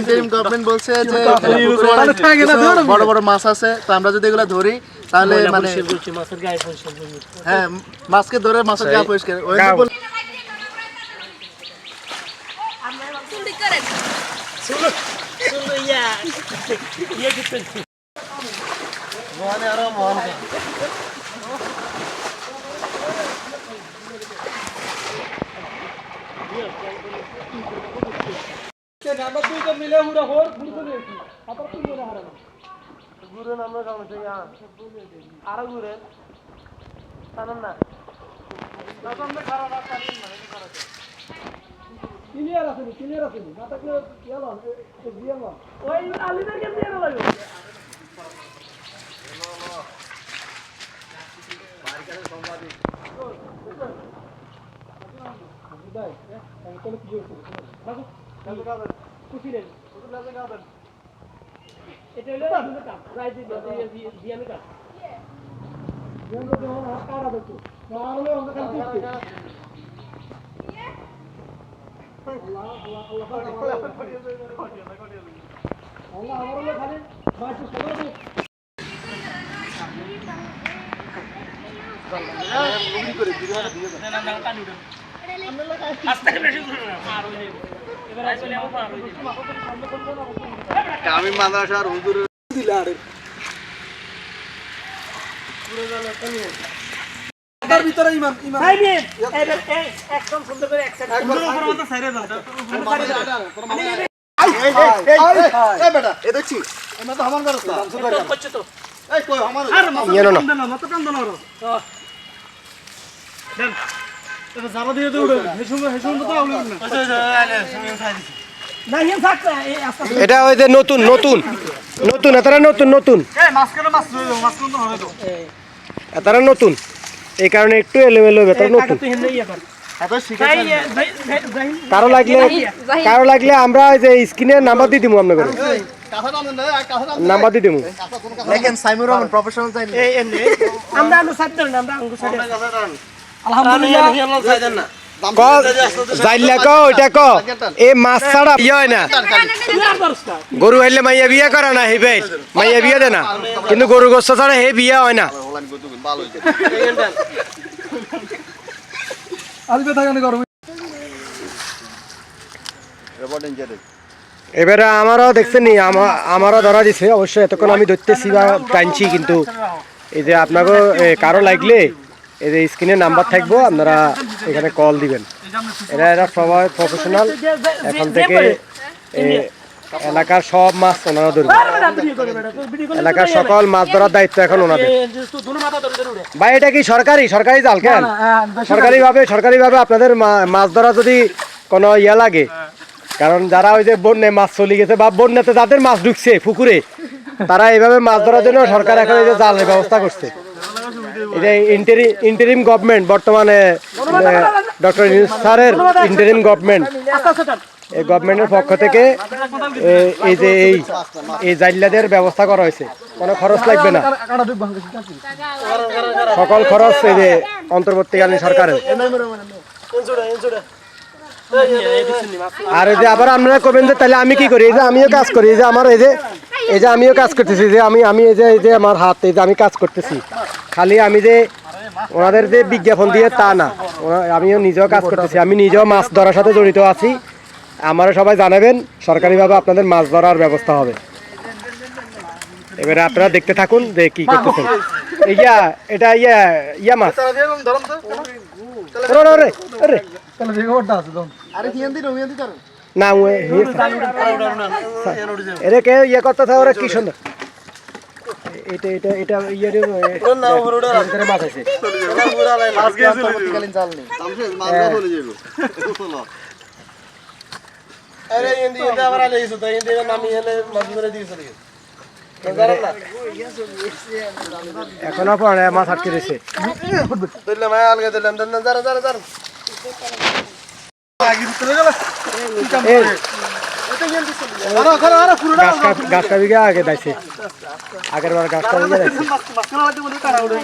Interim government বলছে যে বড় বড় মাছ আছে তো আমরা যদি এগুলো ধরি তাহলে মানে হ্যাঁ মাছকে ধরে মাছের গা পরিষ্কার। ওই নাম্বার দুই তো মিলে হুড়া হোর ঘুরি তো নিয়েছি আপনার কি মনে হয় না ঘুরে আমরা সমস্যা কি হ্যাঁ। আরও ঘুরে জানেন না? ক্লিয়ার মানে আছে ক্লিয়ার আছে না। থাকলে ইয়ে ওই আলিদেরকে দিয়ে লাগবে? সাংবাদিক তাহলে কি হয়েছে? যে বল- চুরি করেন আমি মাদ্রাসার হুজুর বেটা এ দেখছি। আমরা তো আমার ব্যবস্থা এই কই আমার এটা ওই যে নতুন নতুন নতুন এতারা নতুন নতুন। এতারা নতুন। এই কারণে একটু এলোমেলো বেতার নতুন। কারও। লাগলে কারও লাগলে আমরা ওই যে স্ক্রিনের নাম্বার দিয়ে দিব আপনাকে। নাম্বার দিয়ে দিব দেখেন সাইমুর রহমান প্রফেশনাল আমরা আমরা আমরা আলহামদুলিল্লাহ। ইয়ে হয় গরু হইলে মাইয়া বিয়া করে না হে ভাই। মাইয়া বিয়া দে না। কিন্তু গরু গোস্ত ছাড়া হে বিয়া হয় না। এবারে আমারও দেখছেন নি আমারও ধরা দিছে। অবশ্যই এতক্ষণ আমি ধরতেছি বা টানছি কিন্তু এই যে আপনাকে এ, কারও লাগলে এই যে স্ক্রিনে নাম্বার থাকব আপনারা এখানে কল দিবেন। এরা এরা সবাই প্রফেশনাল এখন থেকে এলাকার সব মাছ ওনারা ধরবে। এলাকার সকল মাছ ধরার দায়িত্ব এখন ওনাদের। ভাই এটা কি সরকারি? সরকারি জাল কেন? সরকারি ভাবে সরকারি ভাবে আপনাদের মাছ ধরা যদি কোনো ইয়া লাগে কারণ যারা ওই যে বন্যে মাছ চলে গেছে বা বন্যাতে যাদের মাছ ঢুকছে পুকুরে তারা এইভাবে মাছ ধরার জন্য সরকার এখন এই যে জালের ব্যবস্থা করছে। যে ইন্টারিম গভর্নমেন্ট বর্তমানে ডক্টর স্যারের ইন্টারিম গভর্নমেন্ট এই গভর্নমেন্টের পক্ষ থেকে এই যে এই এই জাইলাদের ব্যবস্থা করা হয়েছে। কোনো খরচ লাগবে না। সকল খরচ এই যে অন্তর্বর্তীকালীন সরকারের। আর এই যে আবার আপনারা করবেন যে তাহলে আমি কি করি? এই যে আমিও কাজ করি। এই যে আমার এই যে এই যে আমিও কাজ করতেছি যে আমি আমি এই যে এই যে আমার হাত এই যে আমি কাজ করতেছি। খালি আমি যে ওনাদের যে বিজ্ঞাপন দিয়ে তা না। আমিও নিজেও কাজ করতেছি। আমি নিজেও মাছ ধরার সাথে জড়িত আছি। আমারও সবাই জানাবেন সরকারিভাবে আপনাদের মাছ ধরার ব্যবস্থা হবে। এবারে আপনারা দেখতে থাকুন যে কি করতেছেন। ইয়া এটা ইয়া ইয়া মাছ। ওরে, ওরে, ওরে, ওরে। আরে হিয়ান দিন হিয়ান দিন কারণ না এরে কে ইয়ে করতে থাকে ওরা কি সুন্দর। এটা এটা এটা ইয়ে রে ভিতরে মাছ আছে। অন্তর্বর্তীকালীন জাল নেই তামসে মাছটা চলে যাবে। চলো। এখনও পরে মাছ আটকে দিছে আরও আরও আরও পুরোটা গাছ কাপ গাছ কাপিকে আগে দাইছে আগের বার গাছ কাপিকে দাইছে মাঝখানে লাগতে বলি তারা ওটা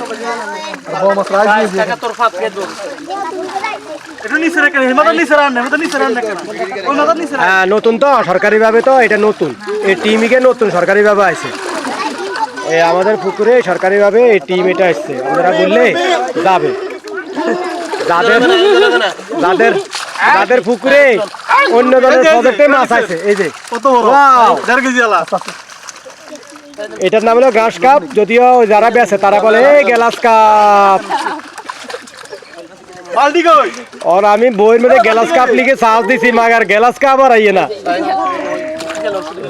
বড় মাছ রাজ নিয়ে টাকা তোর ফাতকে দো এটা নিচে রেখে হেমাদা নিচে রান হেমাদা নিচে রান কেন ওই মাথা নিচে রান হ্যাঁ নতুন তো, সরকারিভাবে তো, এটা নতুন। এই টিমিকে নতুন সরকারিভাবে আছে এই আমাদের পুকুরে সরকারিভাবে এই টিম এটা আসছে আপনারা বললে যাবে। যাদের যাদের যাদের পুকুরে অন্য ধরনের প্রজেক্টে মাছ আছে। এই যে। কত বড়! দেড় কেজি আলা। এটার নাম হলো ঘাস কাপ। যদিও যারা বেছে তারা বলে এই গেলাস কাপ। और আমি বইয়ের মধ্যে গ্লাস কাপ লিখে সাজ দিছি মাগার গ্লাস কাপ আর আইয়ে না।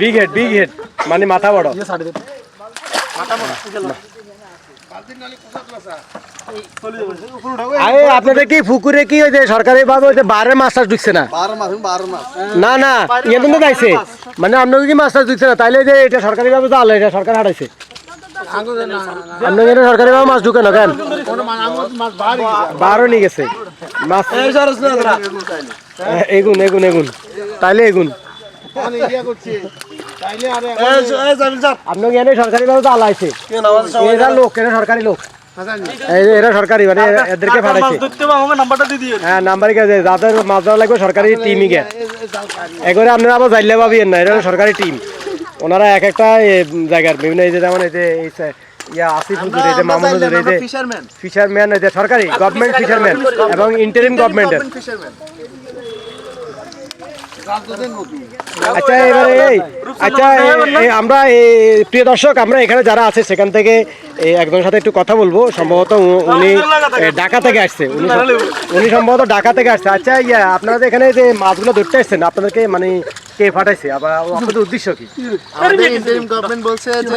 বিগ হেড বিগ হেড মানে মাথা বড়। আরে আপনাদের কি পুকুরে কি ওই যে সরকারি ভাবে ওই যে বারে মাছ ঢুকছে না? না না ইয়ে তো যাইছে। মানে আপনাকে কি মাছ ঢুকছে না? তাইলে যে এটা সরকারি ভাবে তো আলো এটা সরকার হারাইছে আপনাকে সরকারি ভাবে মাছ ঢুকে না কেন? বারো নিয়ে গেছে। মাছ এগুন এগুন এগুন। তাইলে এগুন। আপনাকে সরকারি ভাবে তো আলাইছে এরা লোক এরা সরকারি লোক। এরা সরকারি মানে এদেরকে পাঠাইছে। হ্যাঁ নাম্বার গেছে যাদের মাছ ধরা লাগবে সরকারি টিমই গে এগুলো আপনারা আবার জাইলে পাবিয়েন না এটা হলো সরকারি টিম ওনারা এক একটা জায়গার বিভিন্ন এই যে যেমন এই যে এই যে ইয়া আসিফ হুজুর এই যে মামুন হুজুর এই যে ফিশারম্যান ফিশারম্যান এই যে সরকারি গভর্নমেন্ট ফিশারম্যান এবং ইন্টারিম গভর্নমেন্টের ফিশারম্যান আচ্ছা এবারে এই আচ্ছা আমরা এই প্রিয় দর্শক আমরা এখানে যারা আছে সেখান থেকে এই একজনের সাথে একটু কথা বলব। সম্ভবত উনি ঢাকা থেকে আসছে। উনি উনি সম্ভবত ঢাকা থেকে আসছে। আচ্ছা ইয়া আপনারা যে এখানে যে মাছগুলো ধরতে আসছেন আপনাদেরকে মানে কে পাঠাইছে? আবার আপনাদের উদ্দেশ্য কি? আমাদের ইন্টারিম গভর্নমেন্ট বলছে যে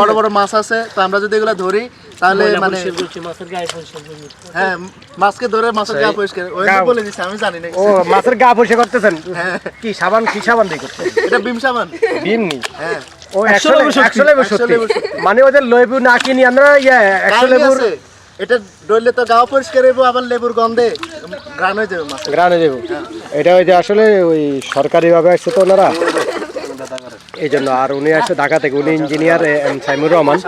বড় বড় মাছ আছে তো আমরা যদি এগুলো ধরি তাহলে মানে মাছের গায়ে পরিষ্কার হ্যাঁ মাছকে ধরে মাছের গা পরিষ্কার ওই গা- বলে আমি জানি না ও মাছের গা পরিষ্কার করতেছেন? কি সাবান কি সাবান দিয়ে করতে এটা বিম সাবান। নি? হ্যাঁ। ও একশো লেবু একশো লেবু সত্যি মানে ওদের লেবু না কিনি আমরা ইয়া একশো গাড়ি লেবুর আছে? এটা ডইলে তো গাও পরিষ্কার হইব আবার লেবুর গন্ধে গ্রান হয়ে যাবে মাছ গ্রানে দেবো এটা ওই যে আসলে ওই সরকারি ভাবে আসছে তো ওনারা। এই জন্য আর উনি আসছে ঢাকা থেকে উনি ইঞ্জিনিয়ার এম সাইমুর রহমান।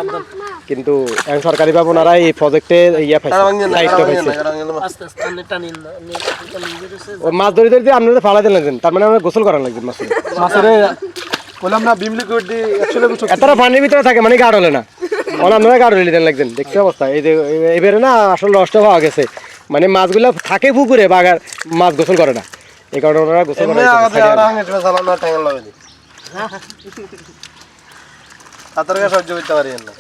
কিন্তু এখন সরকারি ভাবে ওনারা এই প্রজেক্টে ইয়া পাইছে দায়িত্ব পাইছে। মাছ ধরে ধরে আপনাদের ফালাই দিলেন লাগছেন তার মানে আমরা গোসল করার লাগবে মাছ মাছের বললাম না বিম লিকুইড দিয়ে এতটা পানির ভিতরে থাকে মানে গাঢ় হলে না। ওনা আপনারা গাঢ় হলে দিলেন লাগছেন দেখছি অবস্থা। এই যে এবারে না আসলে নষ্ট হওয়া গেছে। মানে মাছগুলো থাকে পুকুরে বাগার মাছ গোসল করে না। এই কারণে ওনারা গোসল করে সাঁতারকে সহ্য করতে পারি না।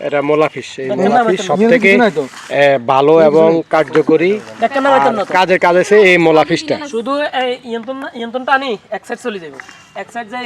এটা এই সব থেকে ভালো এবং কার্যকরী কাজ আছে এই মোলা ফিশটা। শুধু এই ইয়ন্তন এক সাইড চলে যাবে এক সাইড যায়